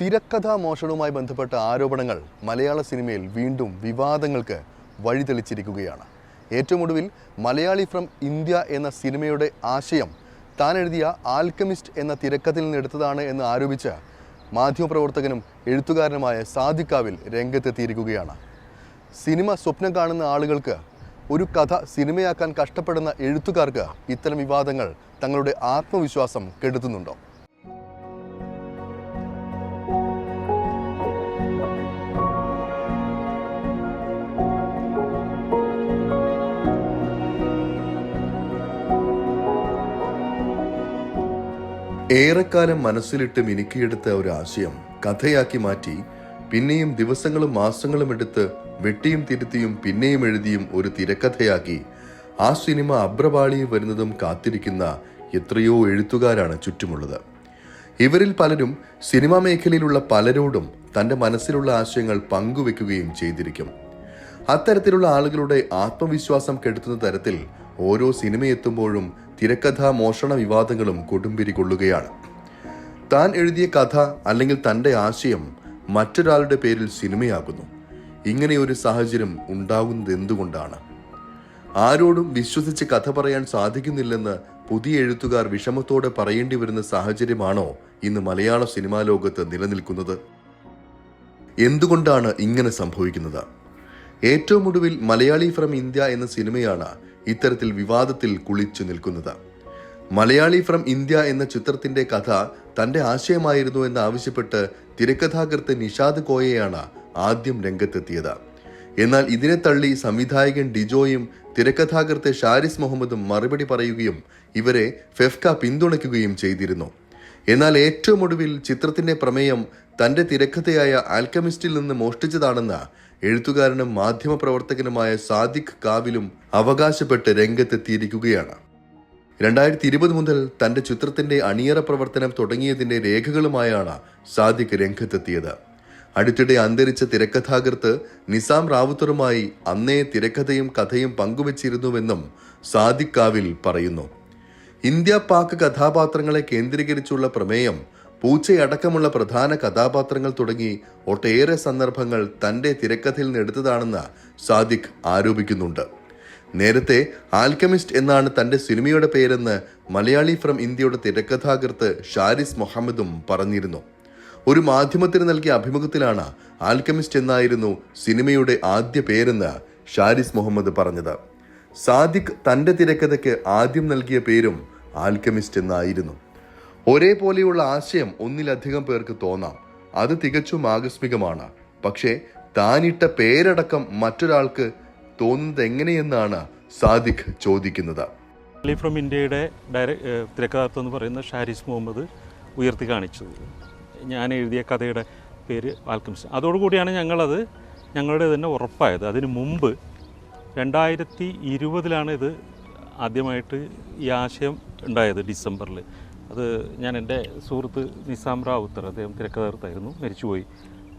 തിരക്കഥാ മോഷണവുമായി ബന്ധപ്പെട്ട ആരോപണങ്ങൾ മലയാള സിനിമയിൽ വീണ്ടും വിവാദങ്ങൾക്ക് വഴിതെളിച്ചിരിക്കുകയാണ്. ഏറ്റവും ഒടുവിൽ മലയാളി ഫ്രം ഇന്ത്യ എന്ന സിനിമയുടെ ആശയം താൻ എഴുതിയ ആൽക്കമിസ്റ്റ് എന്ന തിരക്കഥയിൽ നിന്ന് എടുത്തതാണ് എന്ന് ആരോപിച്ച് മാധ്യമപ്രവർത്തകനും എഴുത്തുകാരനുമായ സാദിക്കാവിൽ രംഗത്തെത്തിയിരിക്കുകയാണ്. സിനിമ സ്വപ്നം കാണുന്ന ആളുകൾക്ക് ഒരു കഥ സിനിമയാക്കാൻ കഷ്ടപ്പെടുന്ന എഴുത്തുകാർക്ക് ഇത്തരം വിവാദങ്ങൾ തങ്ങളുടെ ആത്മവിശ്വാസം കെടുത്തുന്നുണ്ടോ? ഏറെക്കാലം മനസ്സിലിട്ട് മിനുക്കിയെടുത്ത ഒരു ആശയം കഥയാക്കി മാറ്റി പിന്നെയും ദിവസങ്ങളും മാസങ്ങളും എടുത്ത് വെട്ടിയും തിരുത്തിയും പിന്നെയും എഴുതിയും ഒരു തിരക്കഥയാക്കി ആ സിനിമ അബ്രപാളിയിൽ വരുന്നതും കാത്തിരിക്കുന്ന എത്രയോ എഴുത്തുകാരാണ് ചുറ്റുമുള്ളത്. ഇവരിൽ പലരും സിനിമാ മേഖലയിലുള്ള പലരോടും തന്റെ മനസ്സിലുള്ള ആശയങ്ങൾ പങ്കുവെക്കുകയും ചെയ്തിരിക്കും. അത്തരത്തിലുള്ള ആളുകളുടെ ആത്മവിശ്വാസം കെടുത്തുന്ന തരത്തിൽ ഓരോ സിനിമയെത്തുമ്പോഴും തിരക്കഥാ മോഷണ വിവാദങ്ങളും കൊടുമ്പിരി കൊള്ളുകയാണ്. താൻ എഴുതിയ കഥ അല്ലെങ്കിൽ തന്റെ ആശയം മറ്റൊരാളുടെ പേരിൽ സിനിമയാകുന്നു. ഇങ്ങനെയൊരു സാഹചര്യം ഉണ്ടാകുന്നത് എന്തുകൊണ്ടാണ്? ആരോടും വിശ്വസിച്ച് കഥ പറയാൻ സാധിക്കുന്നില്ലെന്ന് പുതിയ എഴുത്തുകാർ വിഷമത്തോടെ പറയേണ്ടി വരുന്ന സാഹചര്യമാണോ ഇന്ന് മലയാള സിനിമാ ലോകത്ത് നിലനിൽക്കുന്നത്? എന്തുകൊണ്ടാണ് ഇങ്ങനെ സംഭവിക്കുന്നത്? ഏറ്റവും ഒടുവിൽ മലയാളി ഫ്രം ഇന്ത്യ എന്ന സിനിമയാണ് ഇത്തരത്തിൽ വിവാദത്തിൽ കുളിച്ചു നിൽക്കുന്നത്. മലയാളി ഫ്രം ഇന്ത്യ എന്ന ചിത്രത്തിന്റെ കഥ തന്റെ ആശയമായിരുന്നു എന്ന് ആവശ്യപ്പെട്ട് തിരക്കഥാകൃത്ത് നിഷാദ് കോയയാണ് ആദ്യം രംഗത്തെത്തിയത്. എന്നാൽ ഇതിനെ തള്ളി സംവിധായകൻ ഡിജോയും തിരക്കഥാകൃത്ത് ഷാരിസ് മുഹമ്മദും മറുപടി പറയുകയും ഇവരെ ഫെഫ്ക പിന്തുണയ്ക്കുകയും ചെയ്തിരുന്നു. എന്നാൽ ഏറ്റവും ഒടുവിൽ ചിത്രത്തിന്റെ പ്രമേയം തന്റെ തിരക്കഥയായ ആൽക്കമിസ്റ്റിൽ നിന്ന് മോഷ്ടിച്ചതാണെന്ന് എഴുത്തുകാരനും മാധ്യമപ്രവർത്തകനുമായ സാദിഖ് കാവിലും അവകാശപ്പെട്ട് രംഗത്തെത്തിയിരിക്കുകയാണ്. രണ്ടായിരത്തി ഇരുപത് മുതൽ തന്റെ ചിത്രത്തിന്റെ അണിയറ പ്രവർത്തനം തുടങ്ങിയതിന്റെ രേഖകളുമായാണ് സാദിഖ് രംഗത്തെത്തിയത്. അടുത്തിടെ അന്തരിച്ച തിരക്കഥാകൃത്ത് നിസാം റാവുത്തറുമായി അന്നേ തിരക്കഥയും കഥയും പങ്കുവച്ചിരുന്നുവെന്നും സാദിഖ് കാവിൽ പറയുന്നു. ഇന്ത്യ പാക് കഥാപാത്രങ്ങളെ കേന്ദ്രീകരിച്ചുള്ള പ്രമേയം പൂച്ചയടക്കമുള്ള പ്രധാന കഥാപാത്രങ്ങൾ തുടങ്ങി ഒട്ടേറെ സന്ദർഭങ്ങൾ തന്റെ തിരക്കഥയിൽ നിന്ന് എടുത്തതാണെന്ന് സാദിഖ് ആരോപിക്കുന്നുണ്ട്. നേരത്തെ ആൽക്കമിസ്റ്റ് എന്നാണ് തന്റെ സിനിമയുടെ പേരെന്ന് മലയാളി ഫ്രം ഇന്ത്യയുടെ തിരക്കഥാകൃത്ത് ഷാരിസ് മുഹമ്മദും പറഞ്ഞിരുന്നു. ഒരു മാധ്യമത്തിന് നൽകിയ അഭിമുഖത്തിലാണ് ആൽക്കമിസ്റ്റ് എന്നായിരുന്നു സിനിമയുടെ ആദ്യ പേരെന്ന് ഷാരിസ് മുഹമ്മദ് പറഞ്ഞത്. സാദിഖ് തന്റെ തിരക്കഥയ്ക്ക് ആദ്യം നൽകിയ പേരും ആൽക്കമിസ്റ്റ് എന്നായിരുന്നു. ഒരേപോലെയുള്ള ആശയം ഒന്നിലധികം പേർക്ക് തോന്നാം. അത് തികച്ചും ആകസ്മികമാണ്. പക്ഷേ താനിട്ട പേരടക്കം മറ്റൊരാൾക്ക് തോന്നുന്നത് എങ്ങനെയെന്നാണ് സാദിഖ് ചോദിക്കുന്നത്. ഫ്രം ഇന്ത്യയുടെ ഡയറ തിരക്കഥാർത്ഥം എന്ന് പറയുന്ന ഷാരിസ് മുഹമ്മദ് ഉയർത്തി കാണിച്ചത്. ഞാൻ എഴുതിയ കഥയുടെ പേര് ആൽക്കമിസ്റ്റ് അതോടുകൂടിയാണ് ഞങ്ങളത് ഞങ്ങളുടെ തന്നെ ഉറപ്പായത്. അതിന് മുമ്പ് രണ്ടായിരത്തി ഇരുപതിലാണ് ഇത് ആദ്യമായിട്ട് ഈ ആശയം ഉണ്ടായത് ഡിസംബറിൽ അത് ഞാൻ എന്റെ സുഹൃത്ത് നിസാം റാവുത്തർ അദ്ദേഹം തിരക്കഥാകൃത്തായിരുന്നു മരിച്ചുപോയി.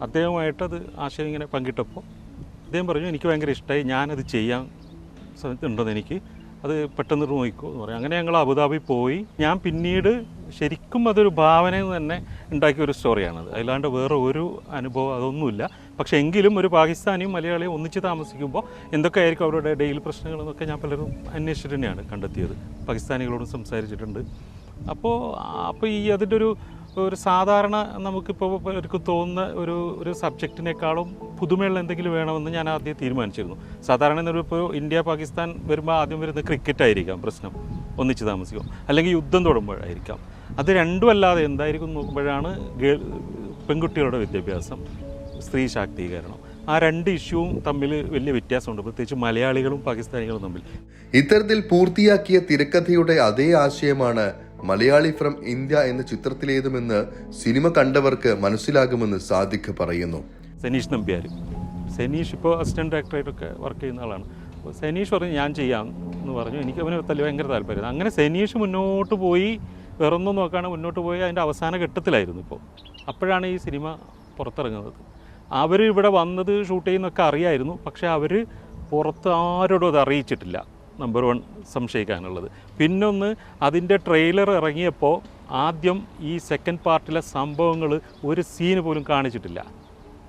അദ്ദേഹമായിട്ട് അത് ആശയം ഇങ്ങനെ പങ്കിട്ടപ്പോൾ അദ്ദേഹം പറഞ്ഞു എനിക്ക് ഭയങ്കര ഇഷ്ടമായി ഞാനത് ചെയ്യാൻ ഉണ്ടെന്ന് എനിക്ക്. അത് പെട്ടെന്ന് നോക്കിക്കോ എന്ന് പറയും അങ്ങനെ ഞങ്ങൾ അബുദാബി പോയി. ഞാൻ പിന്നീട് ശരിക്കും അതൊരു ഭാവന തന്നെ ഉണ്ടാക്കിയ ഒരു സ്റ്റോറിയാണത് അല്ലാണ്ട് വേറെ ഒരു അനുഭവം അതൊന്നുമില്ല. പക്ഷേ എങ്കിലും ഒരു പാകിസ്ഥാനിയും മലയാളിയും ഒന്നിച്ച് താമസിക്കുമ്പോൾ എന്തൊക്കെയായിരിക്കും അവരുടെ ഡെയിലി പ്രശ്നങ്ങളെന്നൊക്കെ ഞാൻ പലരും അന്വേഷിച്ചിട്ട് തന്നെയാണ് കണ്ടെത്തിയത്. പാകിസ്ഥാനികളോടും സംസാരിച്ചിട്ടുണ്ട്. അപ്പോൾ അപ്പോൾ ഈ അതിന്റെ ഒരു ഒരു സാധാരണ നമുക്കിപ്പോൾ എനിക്ക് തോന്നുന്ന ഒരു ഒരു സബ്ജക്റ്റിനേക്കാളും പുതുമയുള്ള എന്തെങ്കിലും വേണമെന്ന് ഞാൻ ആദ്യം തീരുമാനിച്ചിരുന്നു. സാധാരണ ഇപ്പോൾ ഇന്ത്യ പാകിസ്ഥാൻ വരുമ്പോൾ ആദ്യം വരുന്നത് ക്രിക്കറ്റ് ആയിരിക്കാം പ്രശ്നം. ഒന്നിച്ച് താമസിക്കും. അല്ലെങ്കിൽ യുദ്ധം തുടങ്ങുമ്പോഴായിരിക്കാം അത് രണ്ടും അല്ലാതെ എന്തായിരിക്കും നോക്കുമ്പോഴാണ് പെൺകുട്ടികളുടെ വിദ്യാഭ്യാസം സ്ത്രീ ശാക്തീകരണം. ആ രണ്ട് ഇഷ്യൂവും തമ്മിൽ വലിയ വ്യത്യാസമുണ്ട്. പ്രത്യേകിച്ച് മലയാളികളും പാകിസ്ഥാനികളും തമ്മിൽ. ഇത്തരത്തിൽ പൂർത്തിയാക്കിയ തിരക്കഥയുടെ അതേ ആശയമാണ് മലയാളി ഫ്രം ഇന്ത്യ എന്ന ചിത്രത്തിലേതുമെന്ന് സിനിമ കണ്ടവർക്ക് മനസ്സിലാകുമെന്ന് സാദിഖ് പറയുന്നു. സനീഷ് നമ്പ്യാർ സെനീഷ് ഇപ്പോൾ അസിസ്റ്റന്റ് ഡയറക്ടറായിട്ടൊക്കെ വർക്ക് ചെയ്യുന്ന ആളാണ്. അപ്പോൾ സെനീഷ് പറഞ്ഞു ഞാൻ ചെയ്യാം എന്ന് പറഞ്ഞു. എനിക്ക് അവന് തല്ലി ഭയങ്കര താല്പര്യം. അങ്ങനെ സനീഷ് മുന്നോട്ട് പോയി വേറൊന്നും നോക്കാണ് മുന്നോട്ട് പോയി അതിന്റെ അവസാന ഘട്ടത്തിലായിരുന്നു ഇപ്പോൾ അപ്പോഴാണ് ഈ സിനിമ പുറത്തിറങ്ങുന്നത്. അവർ ഇവിടെ വന്നത് ഷൂട്ട് ചെയ്യുന്നൊക്കെ അറിയായിരുന്നു. പക്ഷേ അവർ പുറത്ത് ആരോടും അത് അറിയിച്ചിട്ടില്ല. നമ്പർ വൺ സംശയിക്കാനുള്ളത്. പിന്നൊന്ന് അതിന്റെ ട്രെയിലർ ഇറങ്ങിയപ്പോൾ ആദ്യം ഈ സെക്കൻഡ് പാർട്ടിലെ സംഭവങ്ങൾ ഒരു സീന് പോലും കാണിച്ചിട്ടില്ല.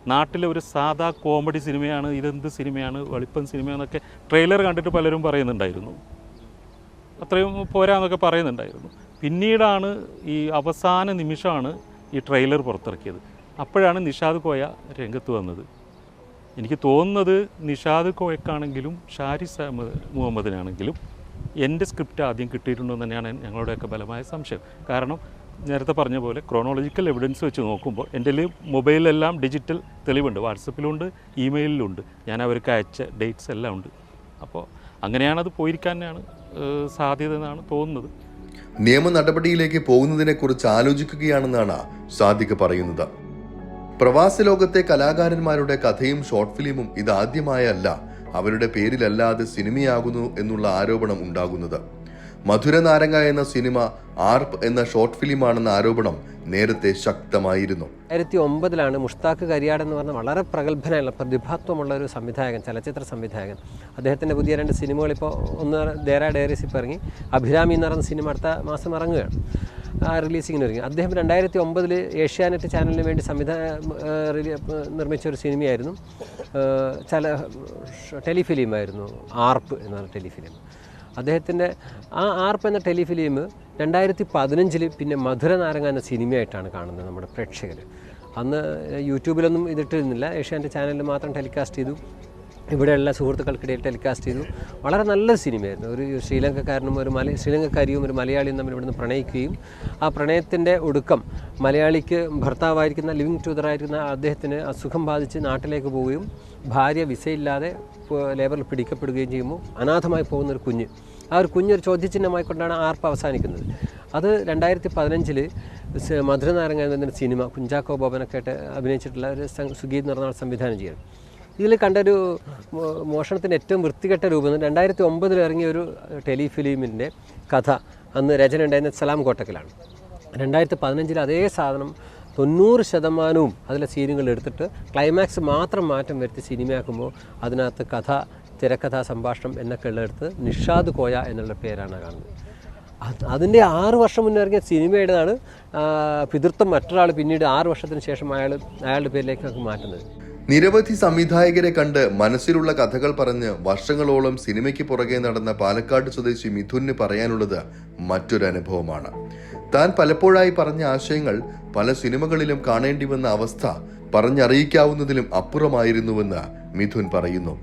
നാട്ടിലെ ഒരു സാധാ കോമഡി സിനിമയാണ് ഇതെന്ത് സിനിമയാണ് വെളിപ്പം സിനിമയാണെന്നൊക്കെ ട്രെയിലർ കണ്ടിട്ട് പലരും പറയുന്നുണ്ടായിരുന്നു. അത്രയും പോരാന്നൊക്കെ പറയുന്നുണ്ടായിരുന്നു. പിന്നീടാണ് ഈ അവസാന നിമിഷമാണ് ഈ ട്രെയിലർ പുറത്തിറക്കിയത്. അപ്പോഴാണ് നിഷാദ് കോയ രംഗത്ത് വന്നത്. എനിക്ക് തോന്നുന്നത് നിഷാദ് കോയക്കാണെങ്കിലും ഷാരിസ് അഹമ്മദ് മുഹമ്മദിനാണെങ്കിലും എന്റെ സ്ക്രിപ്റ്റ് ആദ്യം കിട്ടിയിട്ടുണ്ടോ എന്ന് തന്നെയാണ് ഞങ്ങളുടെയൊക്കെ ബലമായ സംശയം. കാരണം നേരത്തെ പറഞ്ഞ പോലെ ക്രോണോളജിക്കൽ എവിഡൻസ് വെച്ച് നോക്കുമ്പോൾ എന്റെ മൊബൈലിലെല്ലാം ഡിജിറ്റൽ തെളിവുണ്ട്. വാട്സപ്പിലുണ്ട് ഇമെയിലിലുണ്ട്. ഞാൻ അവർക്ക് അയച്ച ഡേറ്റ്സ് എല്ലാം ഉണ്ട്. അപ്പോൾ അങ്ങനെയാണ് അത് പോയിരിക്കാനാണ് സാധ്യത എന്നാണ് തോന്നുന്നത്. നിയമ നടപടിയിലേക്ക് പോകുന്നതിനെക്കുറിച്ച് ആലോചിക്കുകയാണെന്നാണ് സാദിഖ് പറയുന്നത്. പ്രവാസ ലോകത്തെ കലാകാരന്മാരുടെ കഥയും ഷോർട്ട് ഫിലിമും ഇതാദ്യമായല്ല. അവരുടെ പേരിലല്ലാതെ സിനിമയാകുന്നു എന്നുള്ള ആരോപണം ഉണ്ടാകുന്നത്. മധുര നാരങ്ങ എന്ന സിനിമ ആർപ്പ് എന്ന ഷോർട്ട് ഫിലിമാണെന്ന ആരോപണം നേരത്തെ ശക്തമായിരുന്നു. ആയിരത്തി ഒമ്പതിലാണ് മുഷ്താഖ് കരിയാട് എന്ന് പറഞ്ഞ വളരെ പ്രഗത്ഭനായുള്ള പ്രതിഭാത്വമുള്ള ഒരു സംവിധായകൻ ചലച്ചിത്ര സംവിധായകൻ. അദ്ദേഹത്തിന്റെ പുതിയ രണ്ട് സിനിമകൾ ഇപ്പോൾ ഒന്ന് ദേര ഡയറീസ് ഇപ്പോൾ ഇറങ്ങി. അഭിരാമി എന്ന് പറയുന്ന സിനിമ അടുത്ത മാസം ഇറങ്ങുകയാണ്. റിലീസിങ്ങിന് ഒരുങ്ങി. അദ്ദേഹം രണ്ടായിരത്തി ഒമ്പതിൽ ഏഷ്യാനെറ്റ് ചാനലിന് വേണ്ടി സംവിധാന നിർമ്മിച്ച ഒരു സിനിമയായിരുന്നു. ചില ടെലിഫിലിമായിരുന്നു. ആർപ്പ് എന്ന് പറഞ്ഞ ടെലിഫിലിം. അദ്ദേഹത്തിന്റെ ആ ആർപ്പ് എന്ന ടെലിഫിലിം രണ്ടായിരത്തി പതിനഞ്ചിൽ പിന്നെ മധുര നാരങ്ങ എന്ന സിനിമയായിട്ടാണ് കാണുന്നത് നമ്മുടെ പ്രേക്ഷകർ അന്ന് യൂട്യൂബിലൊന്നും ഇതിട്ടിരുന്നില്ല. ഏഷ്യാന്റെ ചാനലിൽ മാത്രം ടെലികാസ്റ്റ് ചെയ്തു. ഇവിടെയുള്ള സുഹൃത്തുക്കൾക്കിടയിൽ ടെലികാസ്റ്റ് ചെയ്തു. വളരെ നല്ല സിനിമയായിരുന്നു. ഒരു ശ്രീലങ്കക്കാരനും ഒരു മല ശ്രീലങ്കക്കാരിയും ഒരു മലയാളിയും തമ്മിൽ ഇവിടുന്ന് പ്രണയിക്കുകയും ആ പ്രണയത്തിന്റെ ഒടുക്കം മലയാളിക്ക് ഭർത്താവായിരിക്കുന്ന ലിവിങ് ടൂതറായിരിക്കുന്ന അദ്ദേഹത്തിന് അസുഖം ബാധിച്ച് നാട്ടിലേക്ക് പോവുകയും ഭാര്യ വിസയില്ലാതെ ലേബറിൽ പിടിക്കപ്പെടുകയും ചെയ്യുമ്പോൾ അനാഥമായി പോകുന്ന ഒരു കുഞ്ഞ്. ആ ഒരു കുഞ്ഞൊരു ചോദ്യചിഹ്നമായി കൊണ്ടാണ് ആർപ്പ് അവസാനിക്കുന്നത്. അത് രണ്ടായിരത്തി പതിനഞ്ചിൽ മധുരനാരങ്ങ എന്ന സിനിമ കുഞ്ചാക്കോ ബോബനൊക്കെ ആയിട്ട് അഭിനയിച്ചിട്ടുള്ള ഒരു സുഗീത് നിറഞ്ഞ സംവിധാനം ചെയ്യണം. ഇതിൽ കണ്ടൊരു മോഷണത്തിന്റെ ഏറ്റവും വൃത്തികെട്ട രൂപം രണ്ടായിരത്തി ഒമ്പതിൽ ഇറങ്ങിയ ഒരു ടെലിഫിലിമിന്റെ കഥ അന്ന് രചന ഉണ്ടായിരുന്ന സലാം കോട്ടക്കലാണ്. രണ്ടായിരത്തി പതിനഞ്ചിൽ അതേ സാധനം തൊണ്ണൂറ് ശതമാനവും അതിലെ സീനുകൾ എടുത്തിട്ട് ക്ലൈമാക്സ് മാത്രം മാറ്റം വരുത്തി സിനിമയാക്കുമ്പോൾ അതിനകത്ത് കഥ തിരക്കഥാ സംഭാഷണം എന്നൊക്കെ ഉള്ളെടുത്ത് നിഷാദ് കോയ എന്നുള്ള പേരാണ് കാണുന്നത്. അത് അതിന്റെ ആറ് വർഷം മുന്നേ ഇറങ്ങിയ സിനിമയുടേതാണ് പിതൃത്വം മറ്റൊരാൾ പിന്നീട് ആറ് വർഷത്തിന് ശേഷം അയാൾ അയാളുടെ പേരിലേക്ക് മാറ്റുന്നത്. നിരവധി സംവിധായകരെ കണ്ട് മനസ്സിലുള്ള കഥകൾ പറഞ്ഞ് വർഷങ്ങളോളം സിനിമയ്ക്ക് പുറകെ നടന്ന പാലക്കാട് സ്വദേശി മിഥുന് പറയാനുള്ളത് മറ്റൊരു അനുഭവമാണ്. താൻ പലപ്പോഴായി പറഞ്ഞ ആശയങ്ങൾ പല സിനിമകളിലും കാണേണ്ടി വന്ന അവസ്ഥ പറഞ്ഞറിയിക്കാവുന്നതിലും അപ്പുറമായിരുന്നുവെന്ന് മിഥുൻ പറയുന്നു.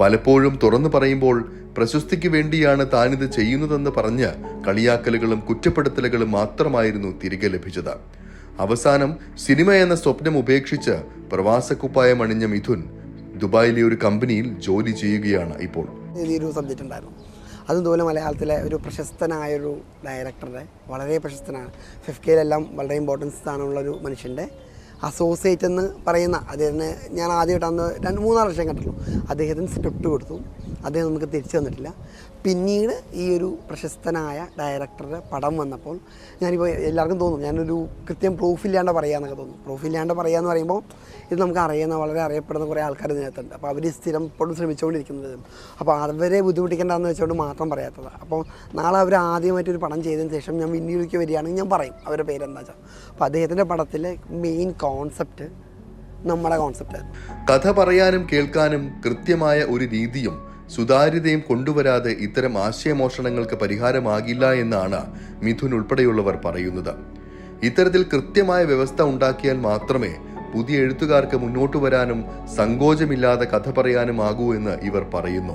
പലപ്പോഴും തുറന്നു പറയുമ്പോൾ പ്രശസ്തിക്ക് വേണ്ടിയാണ് താനിത് ചെയ്യുന്നതെന്ന് പറഞ്ഞ് കളിയാക്കലുകളും കുറ്റപ്പെടുത്തലുകളും മാത്രമായിരുന്നു തിരികെ ലഭിച്ചത്. അവസാനം സിനിമ എന്ന സ്വപ്നം ഉപേക്ഷിച്ച് പ്രവാസക്കുപ്പായം അണിഞ്ഞ മിഥുൻ ദുബായിലെ ഒരു കമ്പനിയിൽ ജോലി ചെയ്യുകയാണ് ഇപ്പോൾ. ഒരു സബ്ജക്റ്റ് ഉണ്ടായിരുന്നു. അതുപോലെ മലയാളത്തിലെ ഒരു പ്രശസ്തനായൊരു ഡയറക്ടറുടെ വളരെ പ്രശസ്തനാണ്. ഫിഫ് കെയിലെല്ലാം വളരെ ഇമ്പോർട്ടൻസ് സ്ഥാനമുള്ള ഒരു മനുഷ്യന്റെ അസോസിയേറ്റ് എന്ന് പറയുന്ന അദ്ദേഹത്തിന് ഞാൻ ആദ്യമായിട്ട് അന്ന് രണ്ട് മൂന്നാൽ വർഷം കണ്ടിട്ടുള്ളൂ. അദ്ദേഹത്തിന് സ്ക്രിപ്റ്റ് കൊടുത്തു. അദ്ദേഹം നമുക്ക് തിരിച്ചു തന്നിട്ടില്ല. പിന്നീട് ഈ ഒരു പ്രശസ്തനായ ഡയറക്ടറുടെ പടം വന്നപ്പോൾ ഞാനിപ്പോൾ എല്ലാവർക്കും തോന്നും ഞാനൊരു കൃത്യം പ്രൂഫില്ലാണ്ട് പറയാമെന്നൊക്കെ തോന്നും. പ്രൂഫില്ലാണ്ട് പറയാമെന്ന് പറയുമ്പോൾ ഇത് നമുക്ക് അറിയുന്ന വളരെ അറിയപ്പെടുന്ന കുറേ ആൾക്കാർ ഇതിനകത്തുണ്ട്. അപ്പോൾ അവർ സ്ഥിരം ഇപ്പോഴും ശ്രമിച്ചുകൊണ്ടിരിക്കുന്നത്. അപ്പോൾ അവരെ ബുദ്ധിമുട്ടിക്കേണ്ടതെന്ന് വെച്ചുകൊണ്ട് മാത്രം പറയാത്തത്. അപ്പോൾ നാളെ അവർ ആദ്യമായിട്ടൊരു പടം ചെയ്തതിന് ശേഷം ഞാൻ വിന്നിയിലേക്ക് വരികയാണെങ്കിൽ ഞാൻ പറയും അവരുടെ പേരെന്താ വെച്ചാൽ അപ്പോൾ അദ്ദേഹത്തിന്റെ പടത്തിലെ മെയിൻ കോൺസെപ്റ്റ് നമ്മുടെ കോൺസെപ്റ്റ് കഥ പറയാനും കേൾക്കാനും കൃത്യമായ ഒരു രീതിയും സുതാര്യതയും കൊണ്ടുവരാതെ ഇത്തരം ആശയമോഷണങ്ങൾക്ക് പരിഹാരമാകില്ല എന്നാണ് മിഥുൻ ഉൾപ്പെടെയുള്ളവർ പറയുന്നത്. ഇത്തരത്തിൽ കൃത്യമായ വ്യവസ്ഥ ഉണ്ടാക്കിയാൽ മാത്രമേ പുതിയ എഴുത്തുകാർക്ക് മുന്നോട്ട് വരാനും സങ്കോചമില്ലാതെ കഥ പറയാനും ആകൂ എന്ന് ഇവർ പറയുന്നു.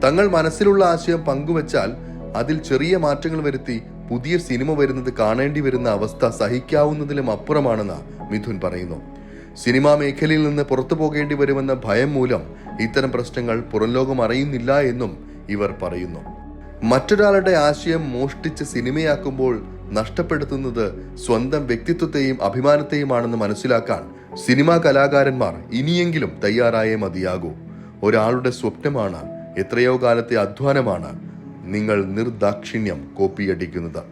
തങ്ങൾ മനസ്സിലുള്ള ആശയം പങ്കുവച്ചാൽ അതിൽ ചെറിയ മാറ്റങ്ങൾ വരുത്തി പുതിയ സിനിമ വരുന്നത് കാണേണ്ടി വരുന്ന അവസ്ഥ സഹിക്കാവുന്നതിലും അപ്പുറമാണെന്ന് മിഥുൻ പറയുന്നു. സിനിമാ മേഖലയിൽ നിന്ന് പുറത്തു പോകേണ്ടി വരുമെന്ന ഭയം മൂലം ഇത്തരം പ്രശ്നങ്ങൾ പുറംലോകം അറിയുന്നില്ല എന്നും ഇവർ പറയുന്നു. മറ്റൊരാളുടെ ആശയം മോഷ്ടിച്ച് സിനിമയാക്കുമ്പോൾ നഷ്ടപ്പെടുത്തുന്നത് സ്വന്തം വ്യക്തിത്വത്തെയും അഭിമാനത്തെയുമാണെന്ന് മനസ്സിലാക്കാൻ സിനിമാ കലാകാരന്മാർ ഇനിയെങ്കിലും തയ്യാറായേ മതിയാകൂ. ഒരാളുടെ സ്വപ്നമാണ് എത്രയോ കാലത്തെ അധ്വാനമാണ് നിങ്ങൾ നിർദാക്ഷിണ്യം കോപ്പിയടിക്കുന്നത്.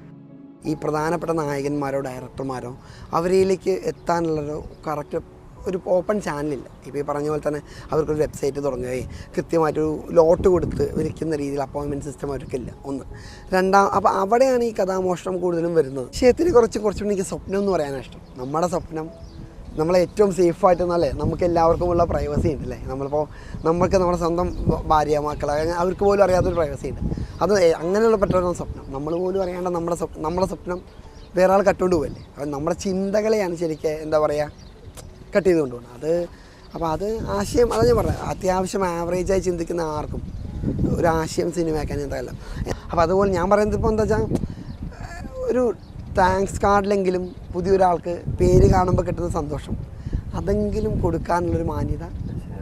ഈ പ്രധാനപ്പെട്ട നായകന്മാരോ ഡയറക്ടർമാരോ അവരിലേക്ക് എത്താനുള്ളൊരു കറക്റ്റ് ഒരു ഓപ്പൺ ചാനലില്ല ഇപ്പോൾ ഈ പറഞ്ഞ പോലെ തന്നെ അവർക്കൊരു വെബ്സൈറ്റ് തുടങ്ങുകയും കൃത്യമായിട്ടൊരു ലോട്ട് കൊടുത്ത് വിളിക്കുന്ന രീതിയിൽ അപ്പോയിൻമെന്റ് സിസ്റ്റം അവർക്കില്ല ഒന്ന്. രണ്ടാം അപ്പോൾ അവിടെയാണ് ഈ കഥാമോഷണം കൂടുതലും വരുന്നത്. വിഷയത്തിന് കുറച്ച് കുറച്ചുകൂടി എനിക്ക് സ്വപ്നം എന്ന് പറയാനാണ് ഇഷ്ടം. നമ്മുടെ സ്വപ്നം നമ്മളെ ഏറ്റവും സേഫായിട്ട് എന്നല്ലേ നമുക്ക് എല്ലാവർക്കും ഉള്ള പ്രൈവസി ഉണ്ട് അല്ലേ? നമ്മളിപ്പോൾ നമുക്ക് നമ്മുടെ സ്വന്തം ഭാര്യ മക്കൾ അവർക്ക് പോലും അറിയാത്തൊരു പ്രൈവസി ഉണ്ട്. അത് അങ്ങനെയുള്ള പെട്ടെന്ന് സ്വപ്നം. നമ്മൾ പോലും അറിയാണ്ട് നമ്മുടെ സ്വപ്നം നമ്മുടെ സ്വപ്നം വേറെ ആൾ കട്ടുകൊണ്ട് പോകല്ലേ അപ്പം നമ്മുടെ ചിന്തകളെയാണ് ശരിക്കും എന്താ പറയുക കട്ട് ചെയ്ത് കൊണ്ടുപോകണം അത് അപ്പോൾ അത് ആശയം അതാ ഞാൻ പറഞ്ഞത് അത്യാവശ്യം ആവറേജായി ചിന്തിക്കുന്ന ആർക്കും ഒരു ആശയം സിനിമയാക്കാൻ എന്തായാലും. അപ്പോൾ അതുപോലെ ഞാൻ പറയുന്നത് ഇപ്പോൾ എന്താ വെച്ചാൽ ഒരു താങ്ക്സ് കാർഡിലെങ്കിലും പുതിയൊരാൾക്ക് പേര് കാണുമ്പോൾ കിട്ടുന്ന സന്തോഷം. അതെങ്കിലും കൊടുക്കാനുള്ളൊരു മാന്യത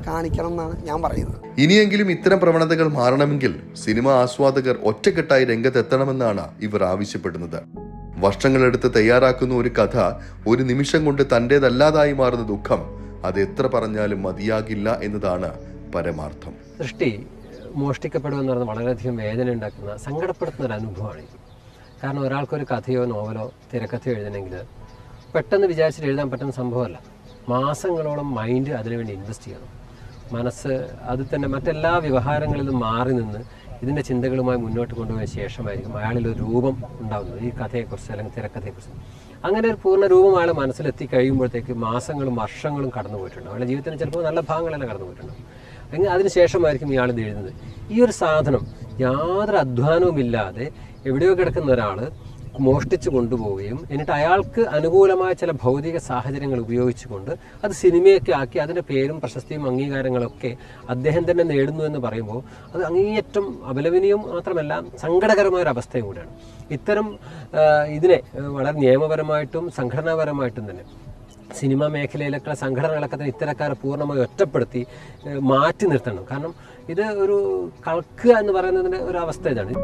കാണിക്കണം എന്നാണ് ഞാൻ പറയുന്നത്. ഇനിയെങ്കിലും ഇത്തരം പ്രവണതകൾ മാറണമെങ്കിൽ സിനിമ ആസ്വാദകർ ഒറ്റക്കെട്ടായി രംഗത്തെത്തണമെന്നാണ് ഇവർ ആവശ്യപ്പെടുന്നത്. വർഷങ്ങളെടുത്ത് തയ്യാറാക്കുന്ന ഒരു കഥ ഒരു നിമിഷം കൊണ്ട് തന്റേതല്ലാതായി മാറുന്ന ദുഃഖം അത് എത്ര പറഞ്ഞാലും മതിയാകില്ല എന്നതാണ് പരമാർത്ഥം. സൃഷ്ടി മോഷ്ടിക്കപ്പെടുമെന്ന് പറയുന്നത് വളരെയധികം വേദന ഉണ്ടാക്കുന്ന സങ്കടപ്പെടുത്തുന്ന ഒരു അനുഭവമാണ് കാരണം ഒരാൾക്കൊരു കഥയോ നോവലോ തിരക്കഥയോ എഴുതണമെങ്കിൽ പെട്ടെന്ന് വിചാരിച്ചിട്ട് എഴുതാൻ പറ്റുന്ന സംഭവമല്ല. മാസങ്ങളോളം മൈൻഡ് അതിനുവേണ്ടി ഇൻവെസ്റ്റ് ചെയ്യണം. മനസ്സ് അത് തന്നെ മറ്റെല്ലാ വ്യവഹാരങ്ങളിലും മാറി നിന്ന് ഇതിന്റെ ചിന്തകളുമായി മുന്നോട്ട് കൊണ്ടുപോയ ശേഷമായിരിക്കും അയാളിൽ ഒരു രൂപം ഉണ്ടാകുന്നത് ഈ കഥയെക്കുറിച്ച് അല്ലെങ്കിൽ തിരക്കഥയെക്കുറിച്ച്. അങ്ങനെ ഒരു പൂർണ രൂപം അയാൾ മനസ്സിലെത്തി കഴിയുമ്പോഴത്തേക്ക് മാസങ്ങളും വർഷങ്ങളും കടന്നു പോയിട്ടുണ്ട്. അയാളുടെ ജീവിതത്തിന് ചിലപ്പോൾ നല്ല ഭാഗങ്ങളെല്ലാം കടന്നു പോയിട്ടുണ്ട്. അങ്ങനെ അതിനുശേഷമായിരിക്കും ഇയാൾ ഇത് എഴുതുന്നത്? ഈ ഒരു സാധനം യാതൊരു അധ്വാനവുമില്ലാതെ എവിടെയോ കിടക്കുന്ന ഒരാൾ മോഷ്ടിച്ചു കൊണ്ടുപോവുകയും എന്നിട്ട് അയാൾക്ക് അനുകൂലമായ ചില ഭൗതിക സാഹചര്യങ്ങൾ ഉപയോഗിച്ചുകൊണ്ട് അത് സിനിമയൊക്കെ ആക്കി അതിന്റെ പേരും പ്രശസ്തിയും അംഗീകാരങ്ങളൊക്കെ അദ്ദേഹം തന്നെ നേടുന്നു എന്ന് പറയുമ്പോൾ അത് അങ്ങേയറ്റം അപലപനീയം മാത്രമല്ല സങ്കടകരമായ ഒരു അവസ്ഥയും കൂടിയാണ്. ഇത്തരം ഇതിനെ വളരെ നിയമപരമായിട്ടും സംഘടനാപരമായിട്ടും തന്നെ സിനിമാ മേഖലയിലൊക്കെ സംഘടനകളൊക്കെ തന്നെ ഇത്തരക്കാരെ പൂർണമായി ഒറ്റപ്പെടുത്തി മാറ്റി നിർത്തണം. കാരണം ഇത് ഒരു കളക്കുക എന്ന് പറയുന്നതിന്റെ ഒരു അവസ്ഥ ഇതാണ്.